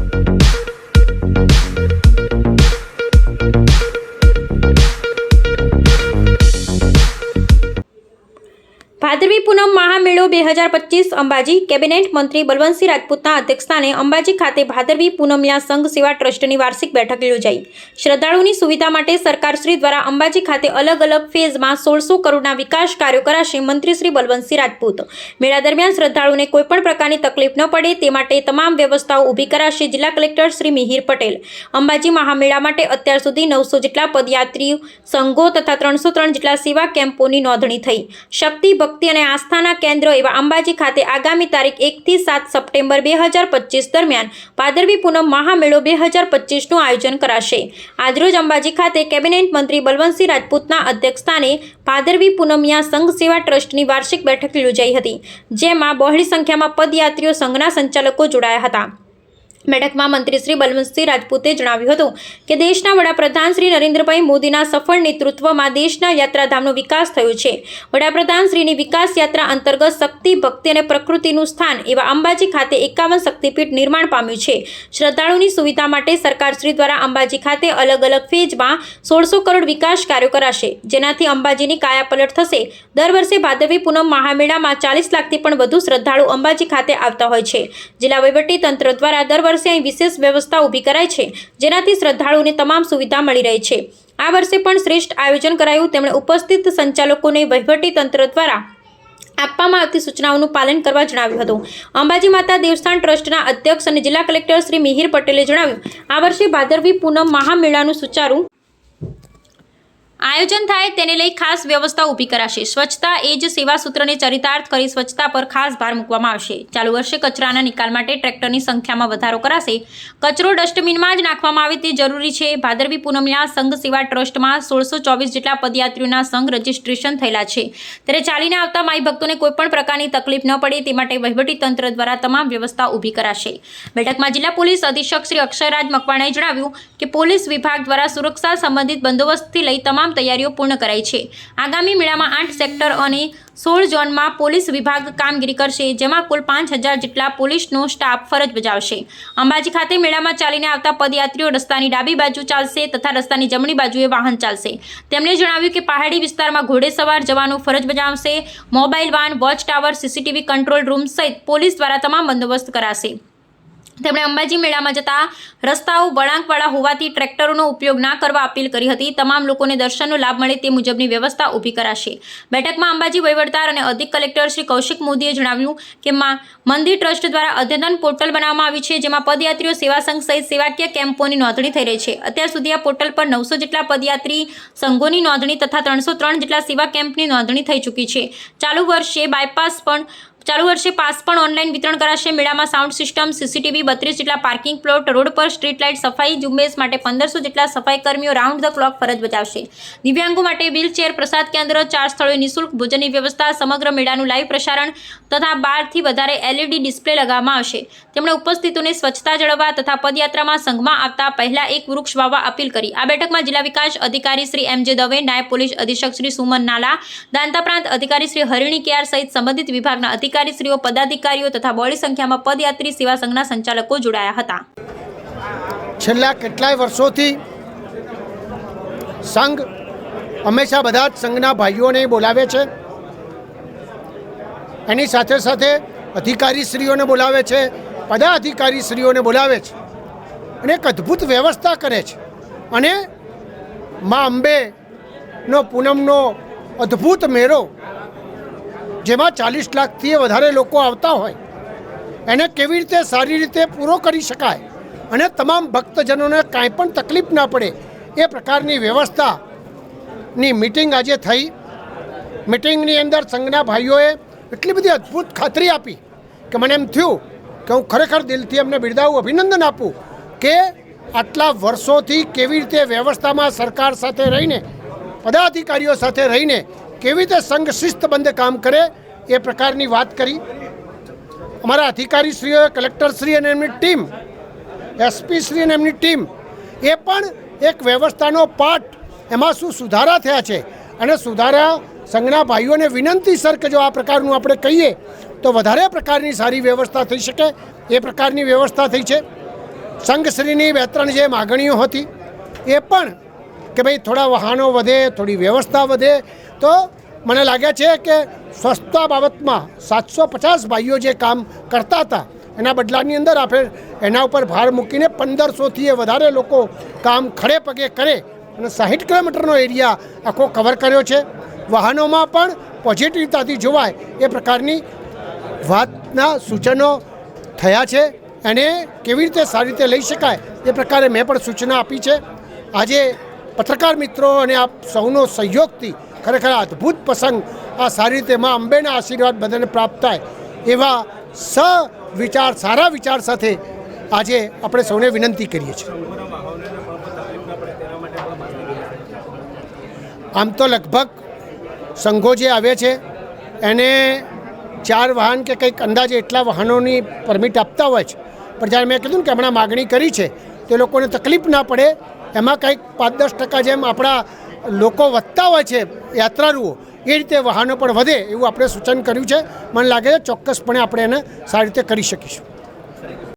ભાદરવી બે હજાર પચીસ અંબાજી કેબિનેટ મંત્રી બલવંતસિંહ રાજપૂતના અધ્યક્ષસ્થાને અંબાજી ખાતે ભાદરવી પૂનમિયા સંઘ સેવા ટ્રસ્ટની વાર્ષિક બેઠક યોજાઈ. શ્રદ્ધાળુની સુવિધા માટે સરકારશ્રી દ્વારા અંબાજી ખાતે અલગ અલગ ફેઝમાં સોળસો કરોડના વિકાસ કાર્યો કરાશે મંત્રીશ્રી બલવંતસિંહ રાજપૂત. મેળા દરમિયાન શ્રદ્ધાળુને કોઈપણ પ્રકારની તકલીફ ન પડે તે માટે તમામ વ્યવસ્થાઓ ઊભી કરાશે જિલ્લા કલેક્ટર શ્રી મિહિર પટેલ. અંબાજી મહામેળા માટે અત્યાર સુધી નવસો જેટલા પદયાત્રી સંઘો તથા ત્રણસો ત્રણ જેટલા સેવા કેમ્પોની નોંધણી થઈ. શક્તિ, ભક્તિ અને આસ્થાના કેન્દ્ર એવા અંબાજી ખાતે આગામી તારીખ એકથી સાત સપ્ટેમ્બર બે હજાર પચીસ દરમિયાન ભાદરવી પૂનમ મહામેળો બે હજાર પચીસનું આયોજન કરાશે. આજરોજ અંબાજી ખાતે કેબિનેટ મંત્રી બલવંતસિંહ રાજપૂતના અધ્યક્ષસ્થાને ભાદરવી પૂનમિયા સંઘ સેવા ટ્રસ્ટની વાર્ષિક બેઠક યોજાઈ હતી, જેમાં બહોળી સંખ્યામાં પદયાત્રીઓ સંઘના સંચાલકો જોડાયા હતા. બેઠકમાં મંત્રી શ્રી બલવંતસિંહ રાજપૂતે જણાવ્યું હતું કે દેશના વડાપ્રધાન શ્રી નરેન્દ્રભાઈ મોદીના સફળ નેતૃત્વમાં દેશના યાત્રાધામનો વિકાસ થયો છે. વડાપ્રધાન શ્રીની વિકાસ યાત્રા અંતર્ગત શક્તિ, ભક્તિ અને પ્રકૃતિનું સ્થાન એવા અંબાજી ખાતે એકાવન શક્તિપીઠ નિર્માણ પામ્યું છે. શ્રદ્ધાળુની સુવિધા માટે સરકાર શ્રી દ્વારા અંબાજી ખાતે અલગ અલગ ફેજમાં સોળસો કરોડ વિકાસ કાર્યો કરાશે. જેનાથી અંબાજીની કાયાપલટ થશે. દર વર્ષે ભાદરવી પૂનમ મહામેળામાં ચાલીસ લાખથી પણ વધુ શ્રદ્ધાળુ અંબાજી ખાતે આવતા હોય છે. જિલ્લા તંત્ર દ્વારા દર વર્ષે અહીં વિશેષ વ્યવસ્થા ઊભી કરાય છે, જેનાથી શ્રદ્ધાળુઓને તમામ સુવિધા મળી રહી છે. આ વર્ષે પણ શ્રેષ્ઠ આયોજન કરાયું. તેમણે ઉપસ્થિત સંચાલકોને તંત્ર દ્વારા આપવામાં આવતી સૂચનાઓનું પાલન કરવા જણાવ્યું હતું. અંબાજી માતા દેવસ્થાન ટ્રસ્ટના અધ્યક્ષ અને જિલ્લા કલેક્ટર શ્રી મિહિર પટેલે જણાવ્યું, આ વર્ષે ભાદરવી પૂનમ મહામેળાનું સુચારું આયોજન થાય તેને લઈ ખાસ વ્યવસ્થા ઊભી કરાશે. સ્વચ્છતા એ જ સેવા સૂત્રને ચરિતાર્થ કરી સ્વચ્છતા પર ખાસ ભાર મૂકવામાં આવશે. ચાલુ વર્ષે કચરાના નિકાલ માટે ટ્રેક્ટરની સંખ્યામાં વધારો કરાશે. કચરો ડસ્ટબિનમાં જ નાખવામાં આવે તે જરૂરી છે. ભાદરવી પૂનમના સંઘ સેવા ટ્રસ્ટમાં સોળસો ચોવીસ જેટલા પદયાત્રીઓના સંઘ રજીસ્ટ્રેશન થયેલા છે. ત્યારે ચાલીને આવતા માઈ ભક્તોને કોઈપણ પ્રકારની તકલીફ ન પડે તે માટે વહીવટી તંત્ર દ્વારા તમામ વ્યવસ્થા ઊભી કરાશે. બેઠકમાં જિલ્લા પોલીસ અધિક્ષક શ્રી અક્ષયરાજ મકવાણાએ જણાવ્યું કે પોલીસ વિભાગ દ્વારા સુરક્ષા સંબંધિત બંદોબસ્તથી લઈ તમામ તૈયારીઓ પૂર્ણ કરાઈ છે. આગામી મેળામાં આઠ સેક્ટર અને સોળ ઝોનમાં પોલીસ વિભાગ કામગીરી કરશે, જેમાં કુલ પાંચ હજાર જેટલા પોલીસનો સ્ટાફ ફરજ બજાવશે. અંબાજી ખાતે મેળામાં ચાલીને આવતા પદયાત્રીઓ રસ્તાની ડાબી બાજુ ચાલશે તથા રસ્તાની જમણી બાજુએ વાહન ચાલશે. તેમણે જણાવ્યું કે પહાડી વિસ્તારમાં ઘોડેસવાર જવાનો ફરજ બજાવશે. Mobile van, watch tower, CCTV control room સહિત પોલીસ દ્વારા તમામ બંદોબસ્ત કરાશે. તેમણે અંબાજી મેળામાં જતા રસ્તાઓ વળાંકવાળા હોવાથી ટ્રેક્ટરોનો ઉપયોગ ના કરવા અપીલ કરી હતી. તમામ લોકોને દર્શનનો લાભ મળે તે મુજબની વ્યવસ્થા ઊભી કરાશે. બેઠકમાં અંબાજી વહીવટદાર અને અધિક કલેક્ટર શ્રી કૌશિક મોદીએ જણાવ્યું કે મંદિર ટ્રસ્ટ દ્વારા અદ્યતન પોર્ટલ બનાવવામાં આવી છે, જેમાં પદયાત્રીઓ સેવા સંઘ સહિત સેવાકીય કેમ્પોની નોંધણી થઈ રહી છે. અત્યાર સુધી આ પોર્ટલ પર નવસો જેટલા પદયાત્રી સંઘોની નોંધણી તથા ત્રણસો ત્રણ જેટલા સેવા કેમ્પની નોંધણી થઈ ચૂકી છે. ચાલુ વર્ષે બાયપાસ પણ ચાલુ વર્ષે પાસ પણ ઓનલાઈન વિતરણ કરાશે. મેળામાં સાઉન્ડ સિસ્ટમ, સીસીટીવી, બત્રીસ જેટલા પાર્કિંગ પ્લોટ, રોડ પર સ્ટ્રીટ લાઇટ, સફાઈ ઝુંબેશ માટે પંદરસો જેટલા સફાઈ કર્મીઓ રાઉન્ડ ધ ક્લોક ફરજ બજાવશે. દિવ્યાંગો માટે વ્હીલચેર પ્રસાદ કેન્દ્ર, ચાર સ્થળોએ નિઃશુલ્ક ભોજનની વ્યવસ્થા, સમગ્ર મેળાનું લાઈવ પ્રસારણ તથા બારથી વધારે એલઈડી ડિસ્પ્લે લગાવવામાં આવશે. તેમણે ઉપસ્થિતોને સ્વચ્છતા જળવવા તથા પદયાત્રામાં સંઘમાં આવતા પહેલા એક વૃક્ષ વાવવા અપીલ કરી. આ બેઠકમાં જિલ્લા વિકાસ અધિકારી શ્રી એમ જે દવે, નાયબ પોલીસ અધિક્ષક શ્રી સુમન નાલા, દાંતા પ્રાંત અધિકારી શ્રી હરિણી કેઆર સહિત સંબંધિત વિભાગના અધિકારીશ્રીઓ પદાધિકારીઓ તથા બહોળી સંખ્યામાં પદયાત્રી સેવા સંઘના સંચાલકો જોડાયા હતા. છેલ્લા કેટલાય વર્ષોથી સંઘ હંમેશા બધા જ સંઘના ભાઈઓને બોલાવે છે. એની સાથે સાથે અધિકારીશ્રીઓને બોલાવે છે, પદાધિકારીશ્રીઓને બોલાવે છે અને એક અદ્ભુત વ્યવસ્થા કરે છે. અને મા અંબેનો પૂનમનો અદ્ભુત મેળો જેમાં ચાલીસ લાખથી વધારે લોકો આવતા હોય. એને કેવી રીતે સારી રીતે પૂરો કરી શકાય અને તમામ ભક્તજનોને કાંઈ પણ તકલીફ ના પડે એ પ્રકારની વ્યવસ્થાની મિટિંગ આજે થઈ. મિટિંગની અંદર સંઘના ભાઈઓએ એટલી બધી અદ્ભુત ખાતરી આપી કે મને એમ થયું કે હું ખરેખર દિલથી એમને બિરદાવું, અભિનંદન આપું કે આટલા વર્ષોથી કેવી રીતે વ્યવસ્થામાં સરકાર સાથે રહીને, પદાધિકારીઓ સાથે રહીને કેવી રીતે સંઘ શિસ્તબંધ કામ કરે એ પ્રકારની વાત કરી. અમારા અધિકારીશ્રીઓ, કલેક્ટરશ્રી અને એમની ટીમ, એસપીશ્રી અને એમની ટીમ એ પણ એક વ્યવસ્થાનો પાઠ એમાં શું સુધારા થયા છે અને સુધારા સંઘના ભાઈઓને વિનંતી સર કે જો આ પ્રકારનું આપણે કહીએ તો વધારે પ્રકારની સારી વ્યવસ્થા થઈ શકે. એ પ્રકારની વ્યવસ્થા થઈ છે. સંઘશ્રીની બે ત્રણ જે માગણીઓ હતી એ પણ કે ભાઈ થોડા વાહનો વધે, થોડી વ્યવસ્થા વધે તો મને લાગે છે કે સ્વચ્છતા બાબતમાં સાતસો પચાસ ભાઈઓ જે કામ કરતા હતા, એના બદલાની અંદર આપણે એના ઉપર ભાર મૂકીને પંદરસોથી વધારે લોકો કામ ખડે પગે કરે અને સાહીઠ કિલોમીટરનો એરિયા આખો કવર કર્યો છે. વાહનોમાં પણ પોઝિટિવતાથી જોવાય એ પ્રકારની વાતના સૂચનો થયા છે. અને કેવી રીતે સારી રીતે લઈ શકાય એ પ્રકારે મેં પણ સૂચના આપી છે. આજે પત્રકાર મિત્રો અને આપ સૌનો સહયોગથી ખરેખર અદ્ભુત પ્રસંગ આ સારી રીતે માં અંબેના આશીર્વાદ બધાને પ્રાપ્ત થાય એવા સ વિચાર સારા વિચાર સાથે આજે આપણે સૌને વિનંતી કરીએ છીએ. આમ તો લગભગ સંઘો જે આવે છે, એને ચાર વાહન કે કંઈક અંદાજે એટલા વાહનોની પરમિટ આપતા હોય છે. પણ જ્યારે મેં કીધું ને કે હમણાં માગણી કરી છે, તે લોકોને તકલીફ ના પડે, એમાં કંઈક પાંચ દસ ટકા જેમ આપણા લોકો વધતા હોય છે યાત્રાળુઓ, એ રીતે વાહનો પણ વધે એવું આપણે સૂચન કર્યું છે. મને લાગે છે ચોક્કસપણે આપણે એને સારી રીતે કરી શકીશું.